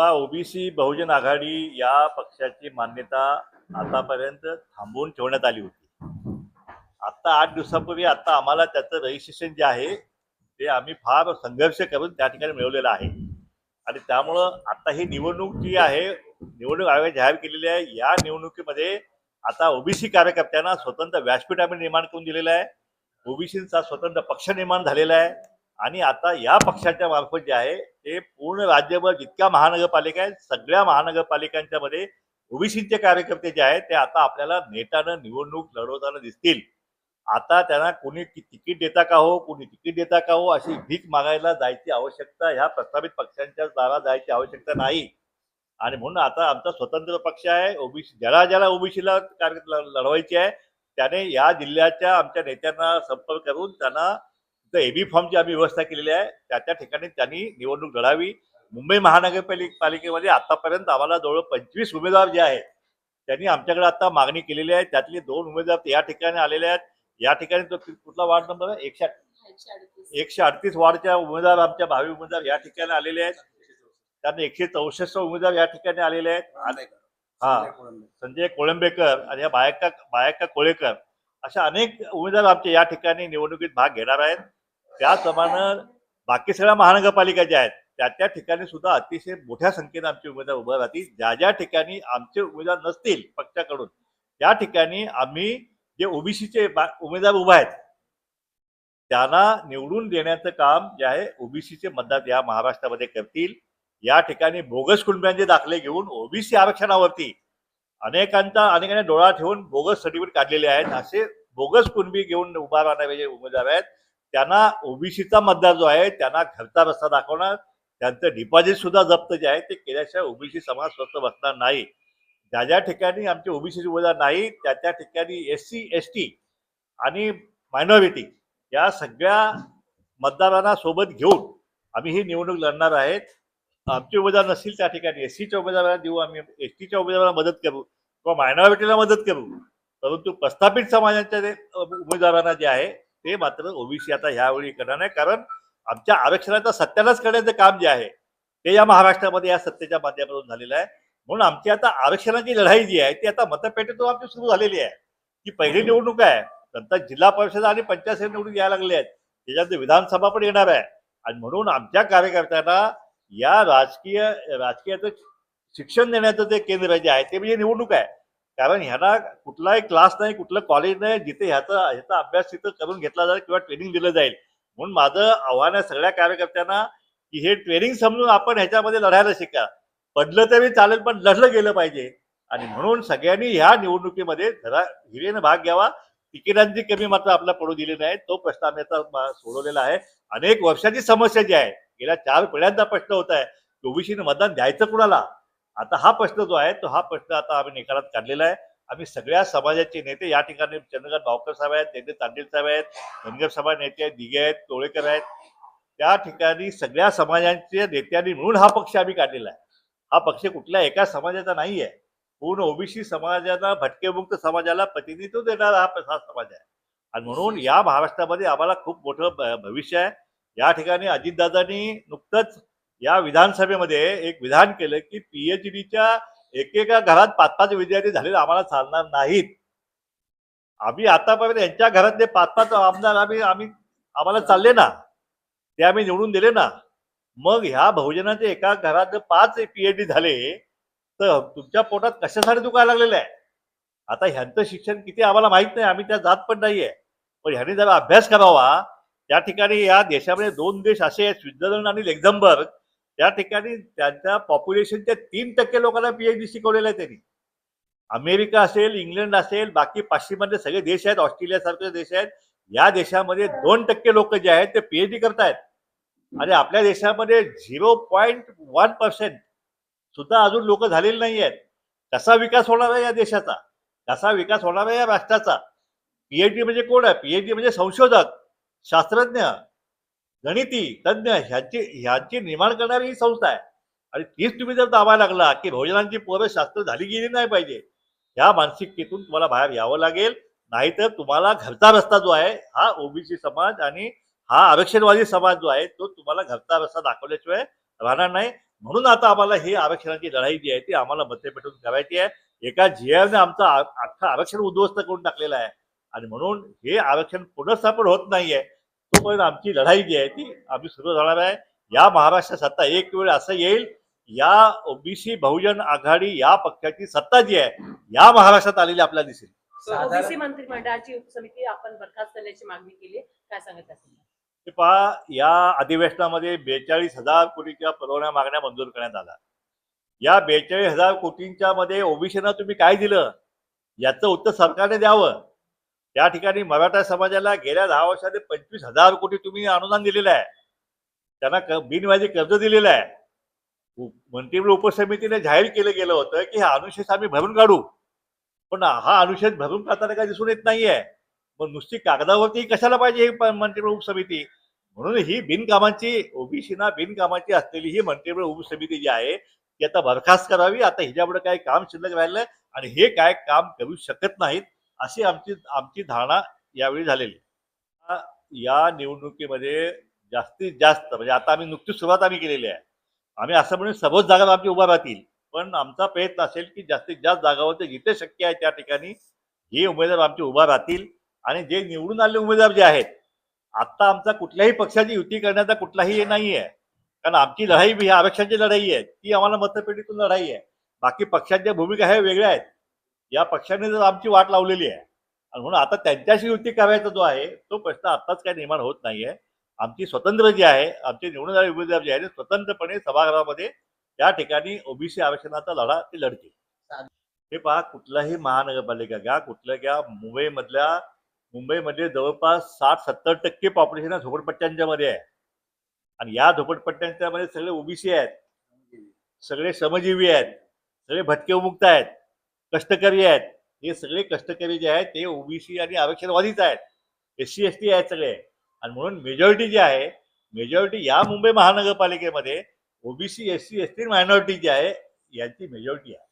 पहा ओबीसी बहुजन आघाडी या पक्षाची मान्यता आतापर्यंत थांबवून ठेवण्यात आली होती. आता आठ दिवसापूर्वी आता आम्हाला त्याचं रजिस्ट्रेशन जे आहे ते आम्ही फार संघर्ष करून त्या ठिकाणी मिळवलेलं आहे. आणि त्यामुळं आता ही निवडणूक जी आहे निवडणूक आयोगाने जाहीर केलेली आहे या निवडणुकीमध्ये आता ओबीसी कार्यकर्त्यांना स्वतंत्र व्यासपीठ आम्ही निर्माण करून दिलेलं आहे. ओबीसींचा स्वतंत्र पक्ष निर्माण झालेला आहे. आणि आता या पक्षाच्या मार्फत जे आहे ते पूर्ण राज्यभर जितक्या महानगरपालिका आहेत सगळ्या महानगरपालिकांच्या मध्ये ओबीसीचे कार्यकर्ते जे आहेत ते आता आपल्याला नेटानं निवडणूक लढवताना दिसतील. आता त्यांना कोणी तिकीट देता का हो कोणी तिकीट देता का हो अशी भीक मागायला जायची आवश्यकता ह्या प्रस्तावित पक्षांच्या दारात जायची आवश्यकता नाही. आणि म्हणून आता आमचा स्वतंत्र पक्ष आहे ओबीसी ज्याला ज्याला ओबीसीला कार्य लढवायची आहे त्याने या जिल्ह्याच्या आमच्या नेत्यांना संपर्क करून त्यांना एबी फॉर्मची आम्ही व्यवस्था केलेली आहे. त्या त्या ठिकाणी त्यांनी निवडणूक लढावी. मुंबई महानगरपालिकेमध्ये पालिकेमध्ये आतापर्यंत आम्हाला जवळ पंचवीस उमेदवार जे आहेत त्यांनी आमच्याकडे आता मागणी केलेली आहे. त्यातले दोन उमेदवार या ठिकाणी आलेले आहेत. या ठिकाणी तो कुठला वार्ड नंबर आहे? एकशे एकशे अडतीस वार्डच्या उमेदवार आमच्या भावी उमेदवार या ठिकाणी आलेले आहेत. त्यांना एकशे चौसष्ट उमेदवार या ठिकाणी आलेले आहेत. हा संजय कोळंबेकर आणि या बायका बायका कोळेकर अशा अनेक उमेदवार आमचे या ठिकाणी निवडणुकीत भाग घेणार आहेत. त्याचप्रमाणे बाकी सगळ्या महानगरपालिका ज्या आहेत त्या त्या ठिकाणी सुद्धा अतिशय मोठ्या संख्येने आमचे उमेदवार उभे राहतील. ज्या ज्या ठिकाणी आमचे उमेदवार नसतील पक्षाकडून त्या ठिकाणी आम्ही जे ओबीसीचे उमेदवार उभे आहेत त्यांना निवडून देण्याचं काम जे आहे ओबीसीचे मतदार या महाराष्ट्रामध्ये करतील. या ठिकाणी बोगस कुटुंबियांचे दाखले घेऊन ओबीसी आरक्षणावरती अनेकांचा अनेकांनी डोळा ठेवून बोगस सर्टिफिकेट काढलेले आहेत. असे बोगस कुणबी घेऊन उभा राहणारे उमेदवार आहेत त्यांना ओबीसीचा मतदार जो आहे त्यांना घरचा रस्ता दाखवणार त्यांचं डिपॉझिट सुद्धा जप्त जे आहे ते केल्याशिवाय ओबीसी समाज स्वस्त बसणार नाही. ज्या ज्या ठिकाणी आमचे ओबीसी उमेदवार नाही त्या त्या ठिकाणी एस सी एस टी आणि मायनॉरिटी या सगळ्या मतदारांना सोबत घेऊन आम्ही ही निवडणूक लढणार आहेत. आमचे उमेदवार नसतील त्या ठिकाणी एस सीच्या उमेदवारांना देऊ आम्ही एस टीच्या उमेदवारांना मदत करू किंवा मायनॉरिटीला मदत करू. परंतु प्रस्थापित समाजाच्या उमेदवारांना जे आहे ते मात्र ओबीसी आता ह्यावेळी करणार नाही. कारण आमच्या आरक्षणाचा सत्यालाच करण्याचं काम जे आहे ते या महाराष्ट्रामध्ये या सत्तेच्या माध्यमातून झालेलं आहे. म्हणून आमची आता आरक्षणाची लढाई जी आहे ती आता मतपेटीतून आमची सुरू झालेली आहे. ही पहिली निवडणूक आहे. नंतर जिल्हा परिषद आणि पंचायत समिती निवडणूक यायला लागले आहेत. त्याच्यानंतर विधानसभा पण येणार आहे. आणि म्हणून आमच्या कार्यकर्त्यांना या राजकीय राजकीयाचं शिक्षण देण्याचं जे केंद्र जे आहे ते म्हणजे निवडणूक आहे. कारण ह्यांना कुठलाही क्लास नाही कुठलं कॉलेज नाही जिथे ह्याचा ह्याचा अभ्यास तिथं करून घेतला जाईल किंवा ट्रेनिंग दिलं जाईल. म्हणून माझं आव्हान आहे सगळ्या कार्यकर्त्यांना की हे ट्रेनिंग समजून आपण ह्याच्यामध्ये लढायला शिका. पडलं तरी चालेल पण लढलं गेलं पाहिजे. आणि म्हणून सगळ्यांनी ह्या निवडणुकीमध्ये जरा हिरेनं भाग घ्यावा. तिकिटांची कमी मात्र आपला पडू दिली नाही. तो प्रश्न आम्ही आता सोडवलेला आहे. अनेक वर्षाची समस्या जी आहे गेल्या चार पिढ्यांचा प्रश्न होत आहे. ओबीसीने मतदान द्यायचं कुणाला? आता हा प्रश्न जो आहे तो हा प्रश्न आता आम्ही निकालात काढलेला आहे. आम्ही सगळ्या समाजाचे नेते या ठिकाणी चंद्रकांत भावकर साहेब आहेत देंद्र तांडील साहेब आहेत धनगर सभा नेते आहेत दिघे आहेत टोळेकर आहेत. त्या ठिकाणी सगळ्या समाजांच्या नेत्यांनी मिळून हा पक्ष आम्ही काढलेला आहे. हा पक्ष कुठल्या एका समाजाचा नाही आहे पूर्ण ओबीसी समाजाला भटकेमुक्त समाजाला प्रतिनिधित्व देणारा हा हा समाज आहे. आणि म्हणून या महाराष्ट्रामध्ये आम्हाला खूप मोठं भविष्य आहे. या ठिकाणी अजितदादांनी नुकतंच या विधानसभेमध्ये एक विधान केलं की पीएचडीच्या एकेका घरात पाच पाच विद्यार्थी झालेले आम्हाला चालणार नाहीत. आम्ही आतापर्यंत यांच्या घरातले पाच पाच आमदार आम्ही आम्ही आम्हाला चालले ना ते आम्ही निवडून दिले ना मग ह्या बहुजनाचे एका घरात जर पाच पीएचडी झाले तर तुमच्या पोटात कशासाठी दुखायला लागलेलं आहे? आता ह्यांचं शिक्षण किती आम्हाला माहीत नाही आम्ही त्या जात पण नाहीये. पण ह्यांनी जरा अभ्यास करावा. त्या ठिकाणी या देशामध्ये दोन देश असे आहेत स्वित्झर्लंड आणि लेक्झमबर्ग त्या ठिकाणी त्यांच्या पॉप्युलेशनच्या तीन टक्के लोकांना पीएचडी शिकवलेलं आहे त्यांनी. अमेरिका असेल इंग्लंड असेल बाकी पाश्चिमात्य सगळे देश आहेत ऑस्ट्रेलियासारखे देश आहेत. या देशामध्ये दोन टक्के लोक जे आहेत ते पीएचडी करतायत. आणि आपल्या देशामध्ये झिरो पॉईंट वन पर्सेंट सुद्धा अजून लोक झालेले नाही आहेत कसा विकास होणार आहे या देशाचा? कसा विकास होणार आहे या राष्ट्राचा? पीएचडी म्हणजे कोण आहे? पीएचडी म्हणजे संशोधक शास्त्रज्ञ गणिती तज्ज्ञ ह्यांची ह्यांची निर्माण करणारी ही संस्था आहे. आणि तीच तुम्ही जर दाबायला लागला की भोजनांची पोरं शास्त्र झाली गेली नाही पाहिजे या मानसिकतेतून तुम्हाला बाहेर यावं लागेल. नाहीतर तुम्हाला घरचा रस्ता जो आहे हा ओबीसी समाज आणि हा आरक्षणवादी समाज जो आहे तो तुम्हाला घरचा रस्ता दाखवल्याशिवाय राहणार नाही. म्हणून आता आम्हाला ही आरक्षणाची लढाई जी आहे ती आम्हाला मते पेटून करायची आहे. एका झियाने आमचं अख्खा अख्खं आरक्षण उद्ध्वस्त करून टाकलेलं आहे. आणि म्हणून हे आरक्षण पुनर्स्थापन होत नाहीये. तोपर्यंत आमची लढाई जी आहे ती आम्ही सुरू राहणार आहे. या महाराष्ट्र सत्ता एक वेळ असं येईल या ओबीसी बहुजन आघाडी या पक्षाची सत्ता जी आहे या महाराष्ट्रात आलेली आपल्याला दिसेल. ओबीसी मंत्रिमंडळाची उपसमिती आपण बरखास्त करण्याची मागणी केली. काय सांगत असेल हे पहा या अधिवेशनामध्ये बेचाळीस हजार कोटीच्या पुरवण्या मागण्या मंजूर करण्यात आल्या. या बेचाळीस हजार कोटींच्या मध्ये ओबीसीना तुम्ही काय दिलं? याचं उत्तर सरकारने द्यावं. त्या ठिकाणी मराठा समाजाला गेल्या दहा वर्षात पंचवीस हजार कोटी तुम्ही अनुदान दिलेलं आहे. त्यांना क- बिनव्याजी कर्ज दिलेलं आहे. मंत्रिमंडळ उपसमितीने जाहीर केलं गेलं होतं की हा अनुशेष आम्ही भरून काढू. पण हा अनुशेष भरून काढताना काही दिसून येत नाहीये. मग नुसती कागदावरती कशाला पाहिजे ही मंत्रिमंडळ उपसमिती? म्हणून ही बिनकामाची ओबीसीना बिनकामाची असलेली ही मंत्रिमंडळ उपसमिती जी आहे ती आता बरखास्त करावी. आता हिच्यापुढे काही काम शिल्लक राहिलं आणि हे काय काम करू शकत नाहीत अशी आमची आमची धारणा यावेळी झालेली. या निवडणुकीमध्ये जास्तीत जास्त म्हणजे आता आम्ही नुकतीच सुरुवात आम्ही केलेली आहे. आम्ही असं म्हणून सर्वच जागा आमची उभा राहतील. पण आमचा प्रयत्न असेल की जास्तीत जास्त जागावरती जिथे शक्य आहे त्या ठिकाणी हे उमेदवार आमचे उभा राहतील. आणि जे निवडून आलेले उमेदवार जे आहेत आता आमचा कुठल्याही पक्षाची युती करण्याचा कुठलाही हे नाही आहे. कारण आमची लढाई ही आरक्षणाची लढाई आहे. ती आम्हाला मतपेटीतून लढाई आहे. बाकी पक्षांच्या भूमिका ह्या वेगळ्या आहेत. या पक्षाने जर आमची वाट लावलेली आहे. आणि म्हणून आता त्यांच्याशी युती करायचा जो आहे तो प्रश्न आत्ताच काही निर्माण होत नाहीये. आमची स्वतंत्र जी आहे आमचे निवडून आलेले उमेदवार जे आहेत ते स्वतंत्रपणे सभागृहामध्ये त्या ठिकाणी ओबीसी आरक्षणाचा लढा ते लढतील. हे पहा कुठलाही महानगरपालिका घ्या कुठल्या घ्या मुंबईमधल्या मुंबईमध्ये जवळपास साठ सत्तर टक्के पॉप्युलेशन झोपडपट्ट्यांच्या मध्ये आहे. आणि या झोपडपट्ट्यांच्या मध्ये सगळे ओबीसी आहेत. सगळे श्रमजीवी आहेत. सगळे भटके उमुक्त आहेत. कष्टकरी आहेत. हे सगळे कष्टकरी जे आहेत ते ओबीसी आणि आरक्षणवादीच आहेत. एस सी एस टी आहेत सगळे. आणि म्हणून मेजॉरिटी जी आहे मेजॉरिटी या Mumbai महानगरपालिकेमध्ये OBC S C S T minority जी आहे यांची मेजॉरिटी आहे.